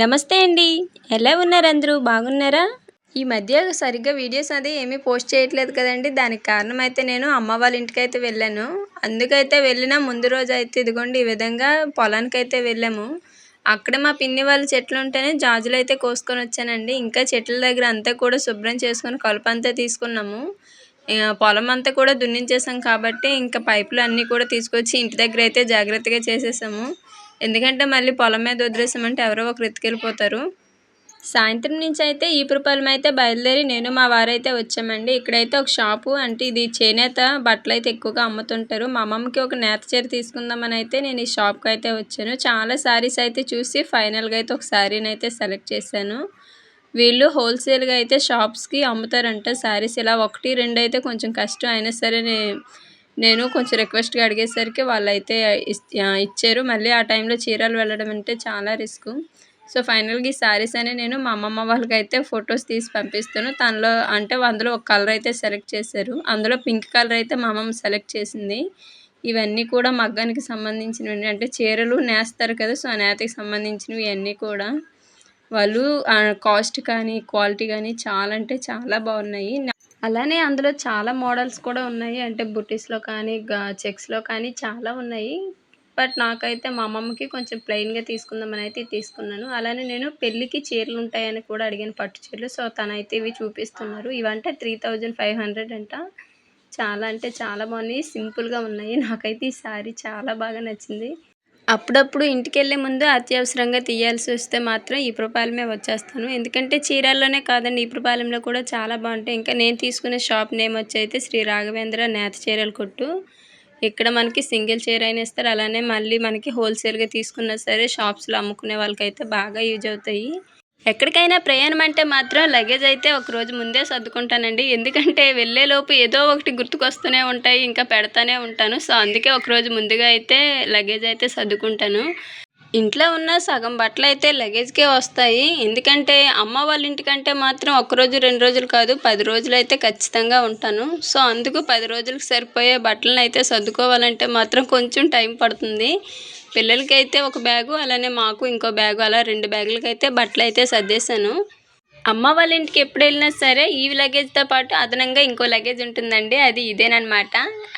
నమస్తే అండి. ఎలా ఉన్నారు అందరూ? బాగున్నారా? ఈ మధ్య సరిగ్గా వీడియోస్ అది ఏమీ పోస్ట్ చేయట్లేదు కదండి. దానికి కారణం అయితే నేను అమ్మ వాళ్ళ ఇంటికి అయితే వెళ్ళాను. అందుకైతే వెళ్ళిన ముందు రోజు అయితే ఇదిగోండి ఈ విధంగా పొలానికి అయితే వెళ్ళాము. అక్కడ మా పిన్ని వాళ్ళ చెట్లు ఉంటేనే జాజులు అయితే కోసుకొని వచ్చానండి. ఇంకా చెట్ల దగ్గర అంతా కూడా శుభ్రం చేసుకొని కలుపు అంతా తీసుకున్నాము. పొలం అంతా కూడా దున్నించేసాం కాబట్టి ఇంకా పైపులు అన్నీ కూడా తీసుకొచ్చి ఇంటి దగ్గర అయితే జాగ్రత్తగా చేసేసాము. ఎందుకంటే మళ్ళీ పొలం మీద వదిలేసామంటే ఎవరో ఒకరు ఎత్తుకెళ్ళిపోతారు. సాయంత్రం నుంచి అయితే ఈపురపాలెం అయితే బయలుదేరి నేను మా వారైతే వచ్చామండి. ఇక్కడైతే ఒక షాపు అంటే ఇది చేనేత బట్టలు అయితే ఎక్కువగా అమ్ముతుంటారు. మా అమ్మమ్మకి ఒక నేత చీర తీసుకుందామని అయితే నేను ఈ షాప్కి అయితే వచ్చాను. చాలా శారీస్ అయితే చూసి ఫైనల్గా అయితే ఒక శారీని అయితే సెలెక్ట్ చేశాను. వీళ్ళు హోల్సేల్గా అయితే షాప్స్కి అమ్ముతారంట శారీస్ ఇలా ఒకటి రెండు అయితే కొంచెం కష్టం అయినా సరే నేను కొంచెం రిక్వెస్ట్గా అడిగేసరికి వాళ్ళు అయితే ఇచ్చారు. మళ్ళీ ఆ టైంలో చీరలు వెళ్ళడం అంటే చాలా రిస్క్. సో ఫైనల్గా ఈ శారీస్ అనే నేను మా అమ్మమ్మ వాళ్ళకి అయితే ఫొటోస్ తీసి పంపిస్తాను. తనలో అంటే అందులో ఒక కలర్ అయితే సెలెక్ట్ చేశారు. అందులో పింక్ కలర్ అయితే మా అమ్మమ్మ సెలెక్ట్ చేసింది. ఇవన్నీ కూడా మగ్గానికి సంబంధించినవి. అంటే చీరలు నేస్తారు కదా సో ఆ నేతకి సంబంధించినవి ఇవన్నీ కూడా. వాళ్ళు కాస్ట్ కానీ క్వాలిటీ కానీ చాలా అంటే చాలా బాగున్నాయి. అలానే అందులో చాలా మోడల్స్ కూడా ఉన్నాయి. అంటే బుటీస్లో కానీ చెక్స్లో కానీ చాలా ఉన్నాయి. బట్ నాకైతే మా అమ్మమ్మకి కొంచెం ప్లెయిన్గా తీసుకుందామని అయితే తీసుకున్నాను. అలానే నేను పెళ్ళికి చీరలు ఉంటాయని కూడా అడిగాను పట్టు చీరలు. సో తనైతే ఇవి చూపిస్తున్నారు. ఇవంటే త్రీ థౌజండ్ ఫైవ్ హండ్రెడ్ అంట. చాలా అంటే చాలా బాగున్నాయి. సింపుల్గా ఉన్నాయి. నాకైతే ఈ శారీ చాలా బాగా నచ్చింది. అప్పుడప్పుడు ఇంటికి వెళ్ళే ముందు అత్యవసరంగా తీయాల్సి వస్తే మాత్రం ఈ వచ్చేస్తాను. ఎందుకంటే చీరల్లోనే కాదండి ఈ కూడా చాలా బాగుంటాయి. ఇంకా నేను తీసుకునే షాప్ నేమ్ వచ్చి అయితే శ్రీ రాఘవేంద్ర నేత చీరల కొట్టు. ఇక్కడ మనకి సింగిల్ చీర అయినా ఇస్తారు. అలానే మళ్ళీ మనకి హోల్సేల్గా తీసుకున్నా సరే షాప్స్లో అమ్ముకునే వాళ్ళకైతే బాగా యూజ్ అవుతాయి. ఎక్కడికైనా ప్రయాణం అంటే మాత్రం లగేజ్ అయితే ఒక రోజు ముందే సర్దుకుంటానండి. ఎందుకంటే వెళ్ళేలోపు ఏదో ఒకటి గుర్తుకొస్తూనే ఉంటాయి ఇంకా పెడతానే ఉంటాను. సో అందుకే ఒకరోజు ముందుగా అయితే లగేజ్ అయితే సర్దుకుంటాను. ఇంట్లో ఉన్న సగం బట్టలు అయితే లగేజ్కే వస్తాయి. ఎందుకంటే అమ్మ వాళ్ళ ఇంటికంటే మాత్రం ఒకరోజు రెండు రోజులు కాదు పది రోజులు అయితే ఖచ్చితంగా ఉంటాను. సో అందుకు పది రోజులకు సరిపోయే బట్టలను అయితే సర్దుకోవాలంటే మాత్రం కొంచెం టైం పడుతుంది. పిల్లలకి అయితే ఒక బ్యాగు అలానే మాకు ఇంకో బ్యాగు అలా రెండు బ్యాగులకి అయితే బట్టలు అయితే సర్దేశాను. అమ్మ వాళ్ళ ఇంటికి ఎప్పుడు వెళ్ళినా సరే ఈ లగేజ్తో పాటు అదనంగా ఇంకో లగేజ్ ఉంటుందండి అది ఇదేనమాట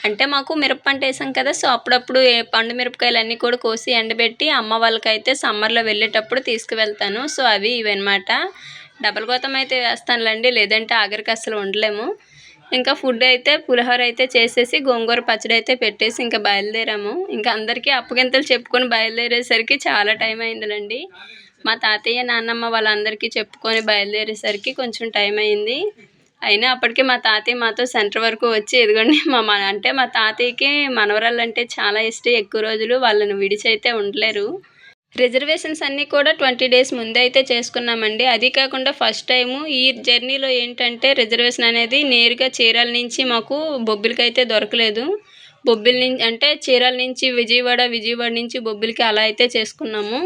అంటే మాకు మిరప పంట వేసాం కదా సో అప్పుడప్పుడు పండు మిరపకాయలు అన్నీ కూడా కోసి ఎండబెట్టి అమ్మ వాళ్ళకైతే సమ్మర్లో వెళ్ళేటప్పుడు తీసుకువెళ్తాను సో అవి ఇవన్నమాట. డబల్ గోతం అయితే వేస్తానులేండి లేదంటే ఆఖరికి అసలు ఉండలేము. ఇంకా ఫుడ్ అయితే పులిహోర అయితే చేసేసి గోంగూర పచ్చడి అయితే పెట్టేసి ఇంకా బయలుదేరాము. ఇంకా అందరికీ అప్పగింతలు చెప్పుకొని బయలుదేరేసరికి చాలా టైం అయిందిలండి. మా తాతయ్య నాన్నమ్మ వాళ్ళందరికీ చెప్పుకొని బయలుదేరేసరికి కొంచెం టైం అయింది. అయినా అప్పటికే మా తాతయ్య మాతో సెంటర్ వరకు వచ్చి ఎదుగండి మా అంటే మా తాతయ్యకి మనవరాలు అంటే చాలా ఇష్టం. ఎక్కువ రోజులు వాళ్ళని విడిచి అయితే ఉండలేరు. రిజర్వేషన్స్ అన్నీ కూడా ట్వంటీ డేస్ ముందే అయితే చేసుకున్నామండి. అది కాకుండా ఫస్ట్ టైము ఈ జర్నీలో ఏంటంటే రిజర్వేషన్ అనేది నేరుగా చీరాల నుంచి మాకు బొబ్బిలికి అయితే దొరకలేదు. బొబ్బిలి నుంచి అంటే చీరాల నుంచి విజయవాడ విజయవాడ నుంచి బొబ్బిలికి అలా అయితే చేసుకున్నాము.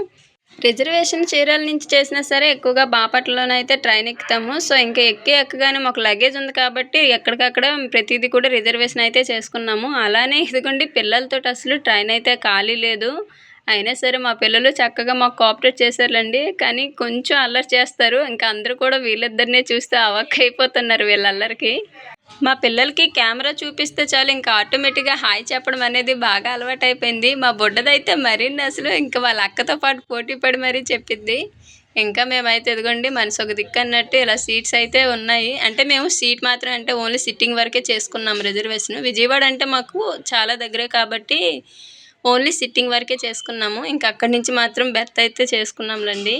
రిజర్వేషన్ చీరాల నుంచి చేసినా సరే ఎక్కువగా బాపట్లలోనైతే ట్రైన్ ఎక్కుతాము. సో ఇంకా ఎక్కి ఎక్కగానే మాకు లగేజ్ ఉంది కాబట్టి ఎక్కడికక్కడ ప్రతిదీ కూడా రిజర్వేషన్ అయితే చేసుకున్నాము. అలానే ఇదిగోండి పిల్లలతో అసలు ట్రైన్ అయితే ఖాళీ లేదు. అయినా సరే మా పిల్లలు చక్కగా మాకు కోఆపరేట్ చేశారులేండి. కానీ కొంచెం అల్లరి చేస్తారు. ఇంకా అందరూ కూడా వీళ్ళిద్దరినే చూస్తే అవక్క అయిపోతున్నారు వీళ్ళ అల్లరికి మా పిల్లలకి కెమెరా చూపిస్తే చాలు. ఇంకా ఆటోమేటిక్గా హాయ్ చెప్పడం అనేది బాగా అలవాటైపోయింది. మా బుడ్డదైతే మరిన్ని అసలు ఇంకా వాళ్ళ అక్కతో పాటు పోటీ పడి మరీ చెప్పిద్ది. ఇంకా మేమైతే ఎదుగండి మనసు ఒక దిక్కు అన్నట్టు ఇలా సీట్స్ అయితే ఉన్నాయి. అంటే మేము సీట్ మాత్రం అంటే ఓన్లీ సిట్టింగ్ వరకే చేసుకున్నాం రిజర్వేషన్ విజయవాడ అంటే మాకు చాలా దగ్గరే కాబట్టి ఓన్లీ సిట్టింగ్ వరకే చేసుకున్నాము. ఇంకా అక్కడి నుంచి మాత్రం బెర్త్ అయితే చేసుకున్నాంలేండి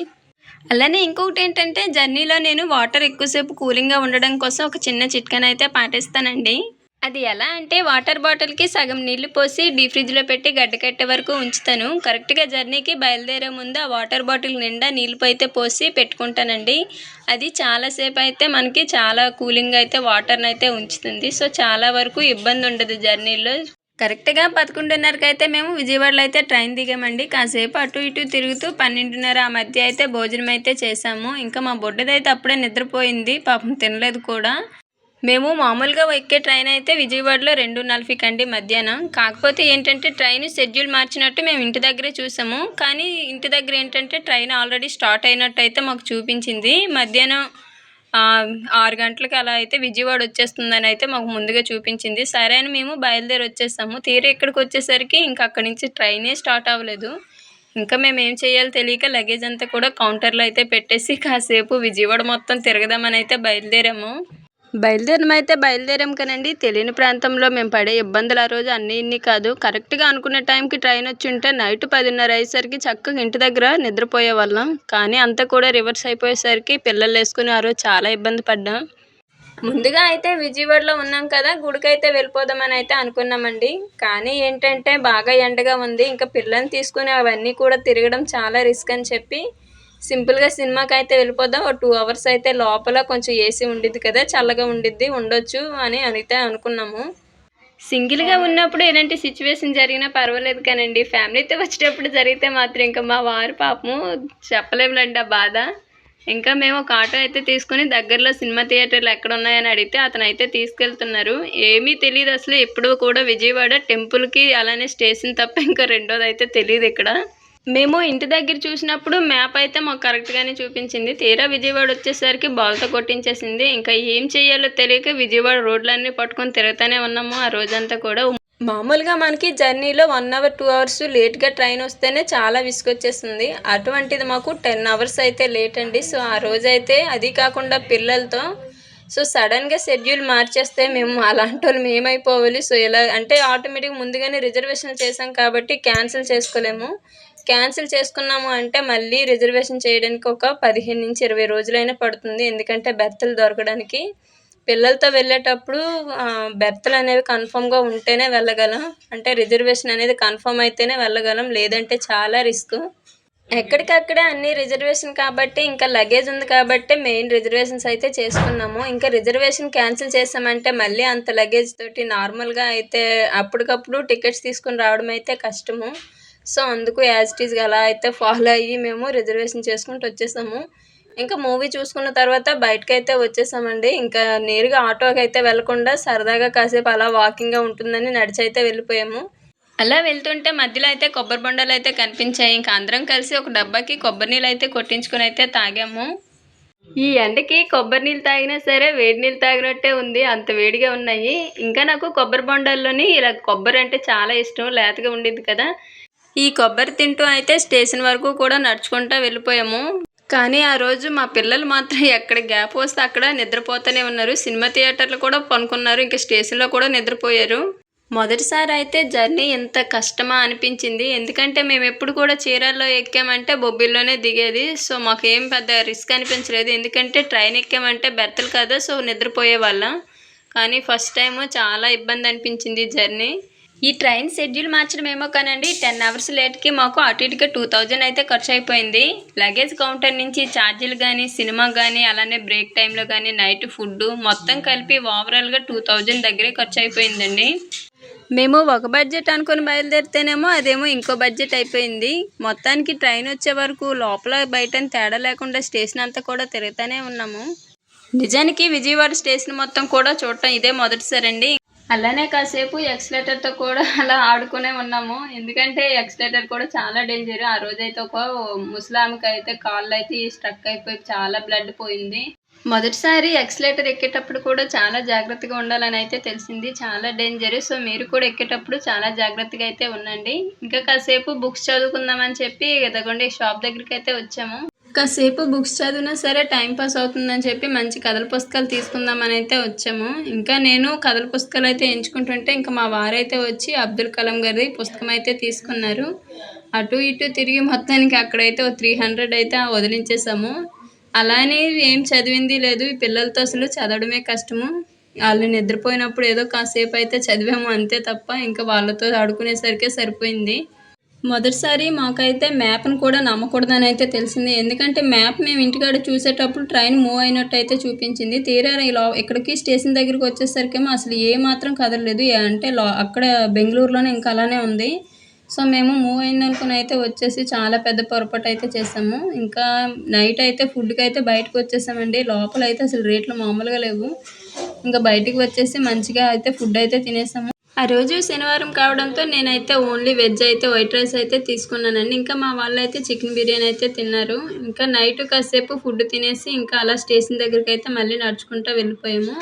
అలానే ఇంకొకటి ఏంటంటే జర్నీలో నేను వాటర్ ఎక్కువసేపు కూలింగ్గా ఉండడం కోసం ఒక చిన్న చిట్కానైతే అయితే పాటిస్తానండి. అది ఎలా అంటే వాటర్ బాటిల్కి సగం నీళ్ళు పోసి డీ ఫ్రిడ్జ్లో పెట్టి గడ్డ కట్టే వరకు ఉంచుతాను. కరెక్ట్గా జర్నీకి బయలుదేరే ముందు ఆ వాటర్ బాటిల్ నిండా నీళ్ళు అయితే పోసి పెట్టుకుంటానండి. అది చాలాసేపు అయితే మనకి చాలా కూలింగ్ అయితే వాటర్ని అయితే ఉంచుతుంది. సో చాలా వరకు ఇబ్బంది ఉండదు జర్నీలో. కరెక్ట్గా పదకొండున్నరకి అయితే మేము విజయవాడలో అయితే ట్రైన్ దిగామండి. కాసేపు అటు ఇటు తిరుగుతూ పన్నెండున్నర ఆ మధ్య అయితే భోజనం అయితే చేసాము ఇంకా మా బొడ్డదైతే అప్పుడే నిద్రపోయింది. పాపం తినలేదు కూడా. మేము మామూలుగా ఎక్కే ట్రైన్ అయితే విజయవాడలో రెండు నలభైకి అండి మధ్యాహ్నం. కాకపోతే ఏంటంటే ట్రైన్ షెడ్యూల్ మార్చినట్టు మేము ఇంటి దగ్గరే చూసాము. కానీ ఇంటి దగ్గర ఏంటంటే ట్రైన్ ఆల్రెడీ స్టార్ట్ అయినట్టు అయితే మాకు చూపించింది. మధ్యాహ్నం ఆరు గంటలకి అలా అయితే విజయవాడ వచ్చేస్తుందని అయితే మాకు ముందుగా చూపించింది. సరే అని మేము బయలుదేరి వచ్చేసాము. తీరా ఇక్కడికి వచ్చేసరికి ఇంకా అక్కడి నుంచి ట్రైనే స్టార్ట్ అవ్వలేదు. ఇంకా మేము ఏం చేయాలో తెలియక లగేజ్ అంతా కూడా కౌంటర్లో అయితే పెట్టేసి కాసేపు విజయవాడ మొత్తం తిరగదామని అయితే బయలుదేరాము. బయలుదేరం అయితే బయలుదేరాం కానండి తెలియని ప్రాంతంలో మేము పడే ఇబ్బందులు ఆ రోజు అన్నీ ఇన్ని కాదు. కరెక్ట్గా అనుకున్న టైంకి ట్రైన్ వచ్చి ఉంటే నైట్ పదిన్నర అయ్యేసరికి చక్కగా ఇంటి దగ్గర నిద్రపోయే వాళ్ళం. కానీ అంతా కూడా రివర్స్ అయిపోయేసరికి పిల్లలు వేసుకుని ఆ రోజు చాలా ఇబ్బంది పడ్డాం. ముందుగా అయితే విజయవాడలో ఉన్నాం కదా. గుడికైతే వెళ్ళిపోదామని అయితే అనుకున్నామండి. కానీ ఏంటంటే బాగా ఎండగా ఉంది. ఇంకా పిల్లల్ని తీసుకుని అవన్నీ కూడా తిరగడం చాలా రిస్క్ అని చెప్పి సింపుల్గా సినిమాకి అయితే వెళ్ళిపోదాం. ఒక టూ అవర్స్ అయితే లోపల కొంచెం ఏసీ ఉండిద్ది కదా చల్లగా ఉండిద్ది ఉండొచ్చు అని అయితే అనుకున్నాము. సింగిల్గా ఉన్నప్పుడు ఎలాంటి సిచ్యువేషన్ జరిగినా పర్వాలేదు కానండి. ఫ్యామిలీతో వచ్చేటప్పుడు జరిగితే మాత్రం ఇంకా మా వారు పాపము చెప్పలేములండి ఆ బాధ. ఇంకా మేము ఒక ఆటో అయితే తీసుకుని దగ్గరలో సినిమా థియేటర్లు ఎక్కడ ఉన్నాయని అడిగితే అతను అయితే తీసుకెళ్తున్నారు. ఏమీ తెలియదు అసలు ఎప్పుడు కూడా విజయవాడ టెంపుల్కి అలానే స్టేషన్ తప్ప ఇంకా రెండోది అయితే తెలియదు ఇక్కడ. మేము ఇంటి దగ్గర చూసినప్పుడు మ్యాప్ అయితే మాకు కరెక్ట్గానే చూపించింది. తీరా విజయవాడ వచ్చేసరికి బాల్తో కొట్టించేసింది. ఇంకా ఏం చేయాలో తెలియక విజయవాడ రోడ్లన్నీ పట్టుకొని తిరుగుతూనే ఉన్నాము. ఆ రోజంతా కూడా మామూలుగా మనకి జర్నీలో వన్ అవర్ టూ అవర్స్ లేట్గా ట్రైన్ వస్తేనే చాలా విసుగొచ్చేస్తుంది అటువంటిది మాకు టెన్ అవర్స్ అయితే లేట్ అండి. సో ఆ రోజైతే అది కాకుండా పిల్లలతో సో సడన్గా షెడ్యూల్ మార్చేస్తే మేము అలాంటి వాళ్ళు మేమైపోవాలి సో ఇలా అంటే ఆటోమేటిక్ ముందుగానే రిజర్వేషన్ చేసాం కాబట్టి క్యాన్సిల్ చేసుకోలేము. క్యాన్సిల్ చేసుకున్నాము అంటే మళ్ళీ రిజర్వేషన్ చేయడానికి ఒక పదిహేను నుంచి ఇరవై రోజులైనా పడుతుంది. ఎందుకంటే బెర్తలు దొరకడానికి. పిల్లలతో వెళ్ళేటప్పుడు బెర్తలు అనేవి కన్ఫామ్గా ఉంటేనే వెళ్ళగలం. అంటే రిజర్వేషన్ అనేది కన్ఫర్మ్ అయితేనే వెళ్ళగలం. లేదంటే చాలా రిస్క్. ఎక్కడికక్కడే అన్ని రిజర్వేషన్ కాబట్టి ఇంకా లగేజ్ ఉంది కాబట్టి మెయిన్ రిజర్వేషన్స్ అయితే చేసుకున్నాము. ఇంకా రిజర్వేషన్ క్యాన్సిల్ చేసామంటే మళ్ళీ అంత లగేజ్ తోటి నార్మల్గా అయితే అప్పటికప్పుడు టికెట్స్ తీసుకుని రావడం అయితే కష్టము. సో అందుకు యాజ్ ఇట్ ఈస్గా అలా అయితే ఫాలో అయ్యి మేము రిజర్వేషన్ చేసుకుంటూ వచ్చేసాము. ఇంకా మూవీ చూసుకున్న తర్వాత బయటకు అయితే వచ్చేసామండి. ఇంకా నేరుగా ఆటోకి అయితే వెళ్ళకుండా సరదాగా కాసేపు అలా వాకింగ్గా ఉంటుందని నడిచి అయితే వెళ్ళిపోయాము. అలా వెళ్తుంటే మధ్యలో అయితే కొబ్బరి బొండాలు అయితే కనిపించాయి. ఇంకా అందరం కలిసి ఒక డబ్బాకి కొబ్బరి నీళ్ళు అయితే కొట్టించుకొని అయితే తాగాము. ఈ ఎండకి కొబ్బరి నీళ్ళు తాగినా సరే వేడి నీళ్ళు తాగినట్టే ఉంది. అంత వేడిగా ఉన్నాయి. ఇంకా నాకు కొబ్బరి బొండాల్లోని ఇలా కొబ్బరి అంటే చాలా ఇష్టం. లేతగా ఉండిద్ది కదా. ఈ కొబ్బరి తింటూ అయితే స్టేషన్ వరకు కూడా నడుచుకుంటూ వెళ్ళిపోయాము. కానీ ఆ రోజు మా పిల్లలు మాత్రం ఎక్కడ గ్యాప్ వస్తే అక్కడ నిద్రపోతూనే ఉన్నారు. సినిమా థియేటర్లు కూడా పనుకున్నారు. ఇంకా స్టేషన్లో కూడా నిద్రపోయారు. మొదటిసారి అయితే జర్నీ ఎంత కష్టమా అనిపించింది. ఎందుకంటే మేము ఎప్పుడు కూడా చీరాల్లో ఎక్కామంటే బొబ్బిల్లోనే దిగేది. సో మాకు ఏం పెద్ద రిస్క్ అనిపించలేదు. ఎందుకంటే ట్రైన్ ఎక్కామంటే బెర్తలు కదా. సో నిద్రపోయే వాళ్ళం కానీ ఫస్ట్ టైం చాలా ఇబ్బంది అనిపించింది జర్నీ. ఈ ట్రైన్ షెడ్యూల్ మార్చడం ఏమో కానండి టెన్ అవర్స్ లేట్కి మాకు అటు ఇటుగా టూ థౌజండ్ అయితే ఖర్చు అయిపోయింది లగేజ్ కౌంటర్ నుంచి ఛార్జీలు కానీ సినిమా కానీ అలానే బ్రేక్ టైంలో కానీ నైట్ ఫుడ్ మొత్తం కలిపి ఓవరాల్గా టూ థౌజండ్ దగ్గరే ఖర్చు అయిపోయిందండి మేము ఒక బడ్జెట్ అనుకుని బయలుదేరితేనేమో అదేమో ఇంకో బడ్జెట్ అయిపోయింది. మొత్తానికి ట్రైన్ వచ్చే వరకు లోపల బయట తేడా లేకుండా స్టేషన్ అంతా కూడా తిరుగుతూనే ఉన్నాము. నిజానికి విజయవాడ స్టేషన్ మొత్తం కూడా చూడటం ఇదే మొదటిసారండి. అలానే కాసేపు ఎక్స్లేటర్తో కూడా అలా ఆడుకునే ఉన్నాము. ఎందుకంటే ఎక్స్లేటర్ కూడా చాలా డేంజర్ ఆ రోజైతే ఒక ముసలామికి అయితే కాళ్ళు అయితే స్ట్రక్ అయిపోయి చాలా బ్లడ్ పోయింది. మొదటిసారి ఎక్స్లేటర్ ఎక్కేటప్పుడు కూడా చాలా జాగ్రత్తగా ఉండాలని అయితే తెలిసింది. చాలా డేంజర్ సో మీరు కూడా ఎక్కేటప్పుడు చాలా జాగ్రత్తగా అయితే ఉండండి. ఇంకా కాసేపు బుక్స్ చదువుకుందామని చెప్పి ఎదగొండి షాప్ దగ్గరికి అయితే వచ్చాము. కాసేపు బుక్స్ చదివినా సరే టైం పాస్ అవుతుందని చెప్పి మంచి కథల పుస్తకాలు తీసుకుందామని అయితే వచ్చాము. ఇంకా నేను కథల పుస్తకాలు అయితే ఎంచుకుంటుంటే ఇంకా మా వారైతే వచ్చి అబ్దుల్ కలాం గారి పుస్తకం అయితే తీసుకున్నారు. అటు ఇటు తిరిగి మొత్తానికి అక్కడైతే ఓ త్రీ హండ్రెడ్ అయితే వదిలించేసాము అలానే ఏం చదివింది లేదు. ఈ పిల్లలతో అసలు చదవడమే కష్టము. వాళ్ళు నిద్రపోయినప్పుడు ఏదో కాసేపు అయితే చదివాము అంతే తప్ప ఇంకా వాళ్ళతో ఆడుకునేసరికే సరిపోయింది. మొదటిసారి మాకైతే మ్యాప్ను కూడా నమ్మకూడదని అయితే తెలిసింది. ఎందుకంటే మ్యాప్ మేము ఇంటికాడ చూసేటప్పుడు ట్రైన్ మూవ్ అయినట్టు అయితే చూపించింది తీరా ఇలా ఇక్కడికి స్టేషన్ దగ్గరికి వచ్చేసరికేమో అసలు ఏ మాత్రం కదలలేదు అంటే లో అక్కడ బెంగళూరులోనే ఇంకా అలానే ఉంది. సో మేము మూవ్ అయిందనుకుని అయితే వచ్చేసి చాలా పెద్ద పొరపాటు అయితే చేసాము. ఇంకా నైట్ అయితే ఫుడ్కి అయితే బయటకు వచ్చేసామండి. లోపల అయితే అసలు రేట్లు మామూలుగా లేవు. ఇంకా బయటికి వచ్చేసి మంచిగా అయితే ఫుడ్ అయితే తినేసాము. ఆ రోజు శనివారం కావడంతో నేనైతే ఓన్లీ వెజ్ అయితే వైట్ రైస్ అయితే తీసుకున్నానండి. ఇంకా మా వాళ్ళు అయితే చికెన్ బిర్యానీ అయితే తిన్నారు. ఇంకా నైట్ కాసేపు ఫుడ్ తినేసి ఇంకా అలా స్టేషన్ దగ్గరికి అయితే మళ్ళీ నడుచుకుంటూ వెళ్ళిపోయాము.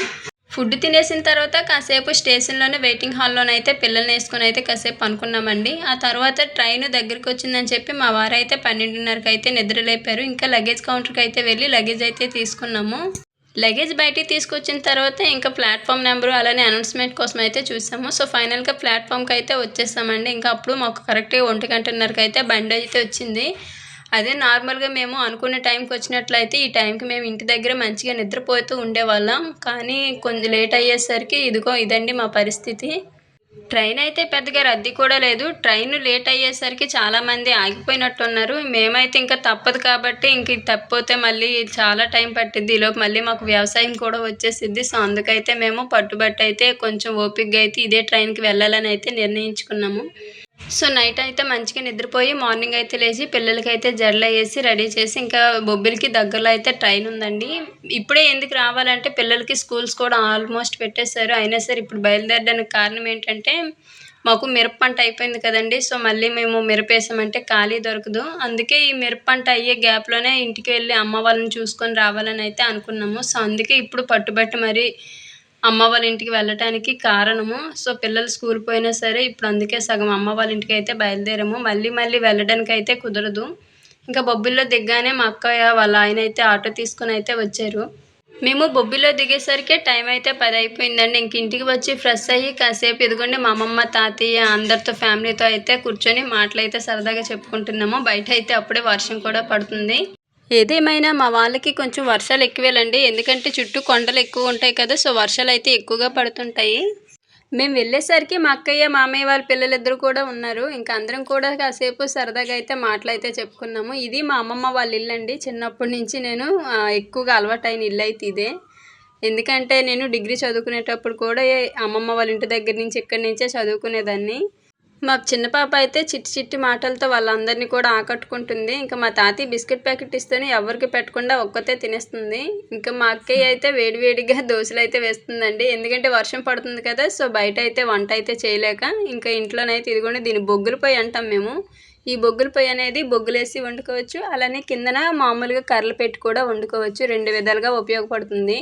ఫుడ్ తినేసిన తర్వాత కాసేపు స్టేషన్లోనే వెయిటింగ్ హాల్లోనైతే పిల్లల్ని వేసుకొని అయితే కాసేపు అనుకున్నామండి ఆ తర్వాత ట్రైన్ దగ్గరికి వచ్చిందని చెప్పి మా వారైతే పన్నెండున్నరకి అయితే నిద్రలేపారు. ఇంకా లగేజ్ కౌంటర్కి అయితే వెళ్ళి లగేజ్ అయితే తీసుకున్నాము. లగేజ్ బయటికి తీసుకొచ్చిన తర్వాత ఇంకా ప్లాట్ఫామ్ నెంబరు అలానే అనౌన్స్మెంట్ కోసం అయితే చూసాము. సో ఫైనల్గా ప్లాట్ఫామ్కి అయితే వచ్చేసామండి. ఇంకా అప్పుడు మాకు కరెక్ట్గా ఒంటి గంటన్నరకు అయితే బండి అయితే వచ్చింది. అదే నార్మల్గా మేము అనుకునే టైంకి వచ్చినట్లయితే ఈ టైంకి మేము ఇంటి దగ్గర మంచిగా నిద్రపోతూ ఉండేవాళ్ళం. కానీ కొంచెం లేట్ అయ్యేసరికి ఇదిగో ఇదండి మా పరిస్థితి. ట్రైన్ అయితే పెద్దగా రద్దీ కూడా లేదు. ట్రైన్ లేట్ అయ్యేసరికి చాలామంది ఆగిపోయినట్టున్నారు. మేమైతే ఇంకా తప్పదు కాబట్టి ఇంక తప్పిపోతే మళ్ళీ చాలా టైం పట్టిద్ది. ఈలోపు మళ్ళీ మాకు వ్యవసాయం కూడా వచ్చేసిద్ది. సో అందుకైతే మేము పట్టుబట్టి అయితే కొంచెం ఓపిక్గా అయితే ఇదే ట్రైన్కి వెళ్ళాలని అయితే నిర్ణయించుకున్నాము. సో నైట్ అయితే మంచిగా నిద్రపోయి మార్నింగ్ అయితే లేచి పిల్లలకి అయితే జడలు వేసి రెడీ చేసి ఇంకా బొబ్బిలికి దగ్గరలో అయితే ట్రైన్ ఉందండి. ఇప్పుడే ఎందుకు రావాలంటే పిల్లలకి స్కూల్స్ కూడా ఆల్మోస్ట్ పెట్టేశారు. అయినా సరే ఇప్పుడు బయలుదేరడానికి కారణం ఏంటంటే మాకు మిరప పంట అయిపోయింది కదండి. సో మళ్ళీ మేము మిరప వేసామంటే ఖాళీ దొరకదు. అందుకే ఈ మిరప పంట అయ్యే గ్యాప్లోనే ఇంటికి వెళ్ళి అమ్మ వాళ్ళని చూసుకొని రావాలని అయితే అనుకున్నాము. సో అందుకే ఇప్పుడు పట్టుబట్టి మరి అమ్మ వాళ్ళ ఇంటికి వెళ్ళటానికి కారణము. సో పిల్లలు స్కూల్ పోయినా సరే ఇప్పుడు అందుకే సగం అమ్మ వాళ్ళ ఇంటికి అయితే బయలుదేరాము. మళ్ళీ మళ్ళీ వెళ్ళడానికి అయితే కుదరదు. ఇంకా బొబ్బిల్లో దిగ్గానే మా అక్కయ్య వాళ్ళ ఆయన అయితే ఆటో తీసుకొని అయితే వచ్చారు. మేము బొబ్బిలో దిగేసరికి టైం అయితే పది అయిపోయిందండి. ఇంక ఇంటికి వచ్చి ఫ్రెష్ అయ్యి కాసేపు ఎదుగుండి మా అమ్మమ్మ తాతయ్య అందరితో ఫ్యామిలీతో అయితే కూర్చొని మాటలు అయితే సరదాగా చెప్పుకుంటున్నాము. బయట అయితే అప్పుడే వర్షం కూడా పడుతుంది. ఏదేమైనా మా వాళ్ళకి కొంచెం వర్షాలు ఎక్కువేలండి. ఎందుకంటే చుట్టూ కొండలు ఎక్కువ ఉంటాయి కదా సో వర్షాలు అయితే ఎక్కువగా పడుతుంటాయి. మేము వెళ్ళేసరికి మా అక్కయ్య మామయ్య వాళ్ళ పిల్లలిద్దరు కూడా ఉన్నారు. ఇంకా అందరం కూడా కాసేపు సరదాగా అయితే మాటలైతే చెప్పుకున్నాము. ఇది మా అమ్మమ్మ వాళ్ళ ఇల్లు అండి. చిన్నప్పటి నుంచి నేను ఎక్కువగా అలవాటైన ఇల్లు అయితే ఇదే. ఎందుకంటే నేను డిగ్రీ చదువుకునేటప్పుడు కూడా అమ్మమ్మ వాళ్ళ ఇంటి దగ్గర నుంచి ఇక్కడి నుంచే చదువుకునేదాన్ని. మా చిన్న పాప అయితే చిట్టి చిట్టి మాటలతో వాళ్ళందరినీ కూడా ఆకట్టుకుంటుంది. ఇంకా మా తాతయ్య బిస్కెట్ ప్యాకెట్ ఇస్తేనే ఎవరికి పెట్టకుండా ఒక్కతే తినేస్తుంది. ఇంకా మా అక్కయ్య అయితే వేడివేడిగా దోశలు అయితే వేస్తుందండి. ఎందుకంటే వర్షం పడుతుంది కదా సో బయట అయితే వంట అయితే చేయలేక ఇంకా ఇంట్లోనైతే ఇదిగోండి దీని బొగ్గుల పొయ్యి అంటాం మేము. ఈ బొగ్గుల పొయ్యి అనేది బొగ్గులేసి వండుకోవచ్చు. అలానే కిందన మామూలుగా కర్రలు పెట్టి కూడా వండుకోవచ్చు. రెండు విధాలుగా ఉపయోగపడుతుంది.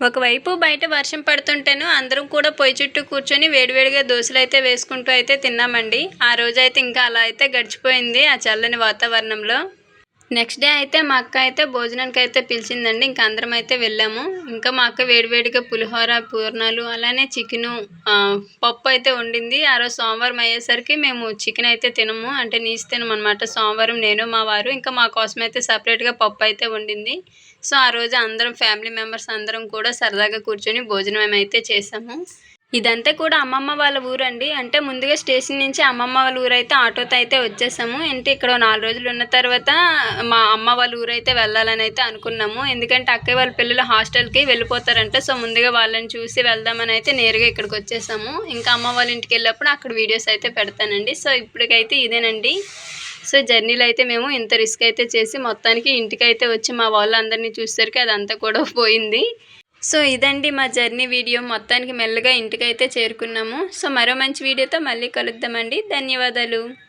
ఒకవైపు బయట వర్షం పడుతుంటేను అందరం కూడా పొయ్యి చుట్టూ కూర్చొని వేడివేడిగా దోశలు అయితే వేసుకుంటూ అయితే తిన్నామండి. ఆ రోజు అయితే ఇంకా అలా అయితే గడిచిపోయింది ఆ చల్లని వాతావరణంలో. నెక్స్ట్ డే అయితే మా అక్క అయితే భోజనానికి అయితే పిలిచిందండి. ఇంకా అందరం అయితే వెళ్ళాము. ఇంకా మా అక్క వేడివేడిగా పులిహోర పూర్ణాలు అలానే చికెను పప్పు అయితే వండింది. ఆ రోజు సోమవారం అయ్యేసరికి మేము చికెన్ అయితే తినము. అంటే నీసు తినము అనమాట సోమవారం నేను మా వారు ఇంకా మా కోసం అయితే సపరేట్గా పప్పు అయితే వండింది. సో ఆ రోజు అందరం ఫ్యామిలీ మెంబర్స్ అందరం కూడా సరదాగా కూర్చొని భోజనం అయితే చేసాము. ఇదంతా కూడా అమ్మమ్మ వాళ్ళ ఊరండి. అంటే ముందుగా స్టేషన్ నుంచి అమ్మమ్మ వాళ్ళ ఊరు అయితే ఆటోతో అయితే వచ్చేసాము. అంటే ఇక్కడ నాలుగు రోజులు ఉన్న తర్వాత మా అమ్మ వాళ్ళ ఊరు అయితే వెళ్ళాలని అయితే అనుకున్నాము. ఎందుకంటే అక్కయ్య వాళ్ళ పిల్లలు హాస్టల్కి వెళ్ళిపోతారంట. సో ముందుగా వాళ్ళని చూసి వెళ్దామని అయితే నేరుగా ఇక్కడికి వచ్చేసాము. ఇంకా అమ్మ వాళ్ళ ఇంటికి వెళ్ళినప్పుడు అక్కడ వీడియోస్ అయితే పెడతానండి. సో ఇప్పటికైతే ఇదేనండి. సో జర్నీలో అయితే మేము ఇంత రిస్క్ అయితే చేసి మొత్తానికి ఇంటికి అయితే వచ్చి మా వాళ్ళందరినీ చూసేసరికి అదంతా కూడా పోయింది. సో ఇదండి మా జర్నీ వీడియో. మొత్తానికి మెల్లగా ఇంటికైతే చేరుకున్నాము. సో మరో మంచి వీడియోతో మళ్ళీ కలుద్దామండి. ధన్యవాదాలు.